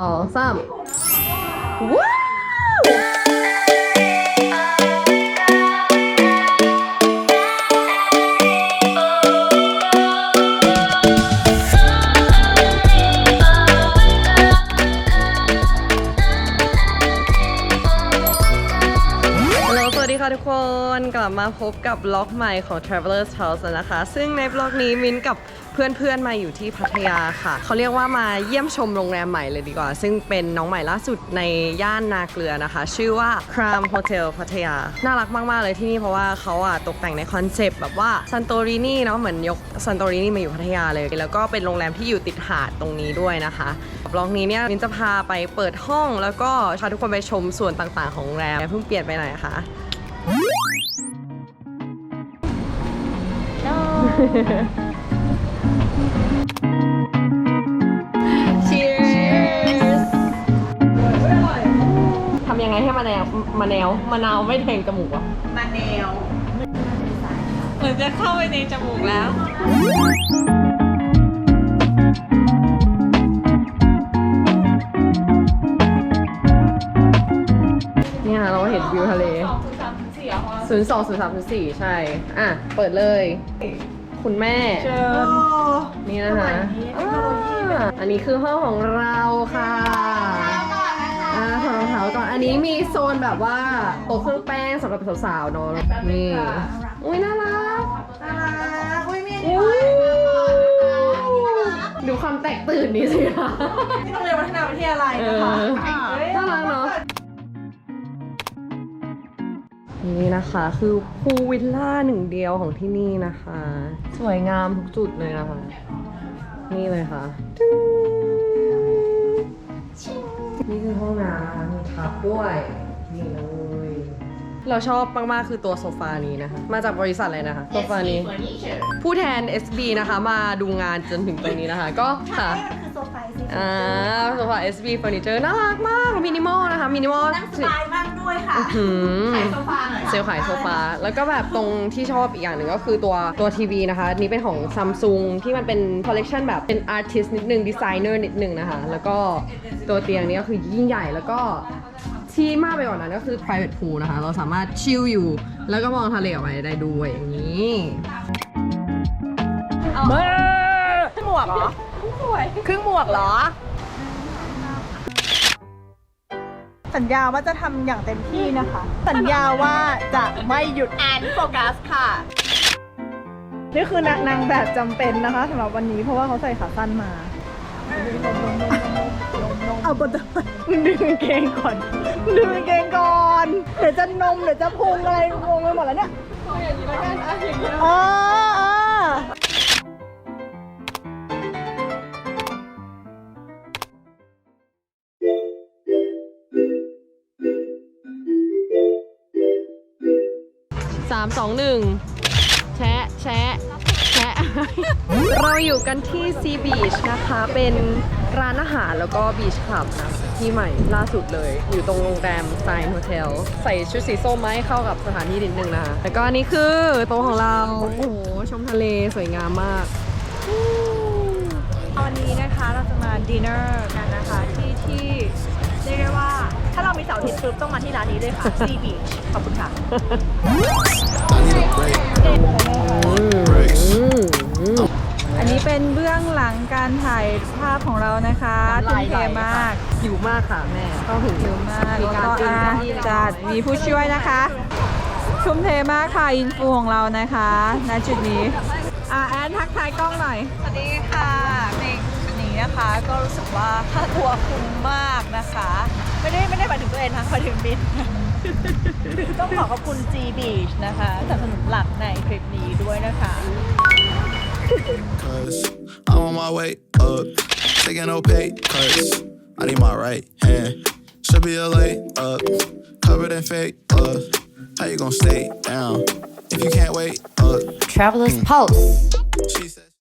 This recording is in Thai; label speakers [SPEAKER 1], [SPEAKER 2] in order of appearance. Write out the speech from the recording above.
[SPEAKER 1] สองสามว้าวสวัสดีค่ะทุกคนกลับมาพบกับบล็อกใหม่ของ Travelers House นะคะ ซึ่งในบล็อกนี้มิ้นกับ เพื่อนๆมาอยู่ที่พัทยาค่ะเขาเรียกว่ามาเยี่ยมชมโรงแรมใหม่เลยดีกว่า ซึ่งเป็นน้องใหม่ล่าสุดในย่านนาเกลือนะคะ ชื่อว่า Cram Hotel พัทยา น่ารักมากๆเลยที่นี่เพราะว่าเขาอะตกแต่งในคอนเซปต์แบบว่าซันโตรินีเนาะเหมือนยกซันโตรินีมาอยู่พัทยาเลย แล้วก็เป็นโรงแรมที่อยู่ติดหาดตรงนี้ด้วยนะคะบล็อกนี้เนี่ยมินจะพาไปเปิดห้องแล้วก็พาทุกคนไปชมส่วนต่างๆ ของโรงแรมเพิ่งเปลี่ยนไปไหนคะ ยังไงให้มะนาวมะนาวมะนาวไม่แทงจมูกอะ
[SPEAKER 2] มาแนว
[SPEAKER 3] เหมือนจะเข้าไปในจมูกแล้ว
[SPEAKER 1] เนี่ยเราเห็นวิวทะเลศูนย์สองศูนย์สามศูนย์สี่ใช่ อะ เปิดเลย คุณแม่
[SPEAKER 2] เชิญ
[SPEAKER 1] นี่นะคะอ่าอันนี้คือห้องของเราค่ะอ่าถอดรองเท้าก่อนอันนี้มีโซนแบบว่าโต๊ะเครื่องแป้งสำหรับสาวๆเนอะนี่อุ้ยน่ารัก
[SPEAKER 2] น่ารักอุ้ยมี
[SPEAKER 1] อุ้ยดูความแตกตื่นนี้สิคะ
[SPEAKER 2] ที่โรงเรียนวัฒนาวิทยาลัย
[SPEAKER 1] เอ
[SPEAKER 2] นะคะ
[SPEAKER 1] อน่ารักเนาะนี่นะคะคือพูลวิลล่าหนึ่งเดียวของที่นี่นะคะ สวยงามทุกจุดเลยนะคะ นี่เลยค่ะ นี่คือห้องน้ำนะคะมีทับด้วยนี่เลยเราชอบมาก ๆ คือตัวโซฟานี้นะคะ มาจากบริษัทอะไรนะคะ โซฟานี้ ผู้แทน SB นะคะ มาดูงานจนถึงตรงนี้นะคะ ก็ค่ะ
[SPEAKER 2] คื อโซฟาสิ
[SPEAKER 1] อ่าโซฟา SB Furniture น่ารักมากมินิมอลนะคะมินิมอล
[SPEAKER 2] นั่งสบายมากด้วยค่ะ
[SPEAKER 1] หืม
[SPEAKER 2] ขายโซฟาหน่อย
[SPEAKER 1] เซลล์ขายโซฟาแล้วก็แบบตรงที่ชอบอีกอย่างหนึ่งก็คือตัวตัวทีวีนะคะอันนี้เป็นของซัมซุงที่มันเป็นคอลเลกชันแบบเป็นอาร์ติสนิดนึงดีไซเนอร์นิดนึงนะคะ แล้วก็ตัวเตียงนี้ก็คือยิ่งใหญ่แล้วก็ที่มากไปกว่านั้นก็คือ private pool นะคะ เราสามารถชิลอยู่ แล้วก็มองทะเลออกไปได้ด้วยอย่างนี้
[SPEAKER 2] เบอร์ครึ่งหมวกเหรอ ครึ่งหมวกเหรอ สัญญาว่าจะทำอย่างเต็มที่นะคะ สัญญาว่าจะไม่หยุดแอนโฟกัสค่ะ นี่คือนางนางแบบจำเป็นนะคะสำหรับวันนี้เพราะว่าเขาใส่ขาสั้นมา เอาปะจะมึงดึงกางเกงก่อนมึงดึงกางเกงก่อน เดี๋ยวจะนมเดี๋ยวจะพุงอะไรงงไปหมดแล้วเนี่ยเออเออ
[SPEAKER 1] สามสองหนึ่งแชะแชะแชะ เราอยู่กันที่ซีบีชนะคะ เป็นร้านอาหารแล้วก็บีชคลับนะที่ใหม่ล่าสุดเลย อยู่ตรงโรงแรมไซน์โฮเทลใส่ชุดสีส้มมาให้เข้ากับสถานที่นิดนึงนะคะแล้วก็อันนี้คือโต๊ะของเรา โอ้โห ชมทะเลสวยงามมาก
[SPEAKER 2] วันนี้นะคะเราจะมาดินเนอร์กันนะคะที่ที่เรียกได้ว่า ถ้าเรามีเสาร์อาทิตย์ปุ๊บต้องมาที่ร้านนี้เลยค่ะ Sea Beach ขอบคุณค่ะอันนี้เป็นเบื้องหลังการถ่ายภาพของเรานะคะทุ่มเทมาก
[SPEAKER 1] หิวมากค่ะแม่ต้องถึง
[SPEAKER 2] หิวมาก
[SPEAKER 1] มี
[SPEAKER 2] แล้ว
[SPEAKER 1] การ
[SPEAKER 2] ก็
[SPEAKER 1] เตรียม
[SPEAKER 2] อะ
[SPEAKER 1] ที่
[SPEAKER 2] จัดมีผู้ช่วยนะคะทุ่มเทมากค่ะ อินฟูของเรานะคะณจุดนี้อะแอนทักทายกล้องหน่อย
[SPEAKER 3] สวัสดีค่ะในจุดนี้นะคะก็รู้สึกว่าค่าตัวคุ้มมากนะคะ ไม่ได้ไม่ได้หมายถึงตัวเองนะหมายถึงบิน ต้องขอขอบคุณ G Beach นะคะสนับสนุนหลักในคลิปนี้ด้วยนะคะ
[SPEAKER 4] Cause I'm on my way up, taking no pay cuts. I need my right hand, should be a lay up, covered in fake love. How you gonna stay down if you can't wait up?
[SPEAKER 5] Traveler's Pulse.
[SPEAKER 4] She said.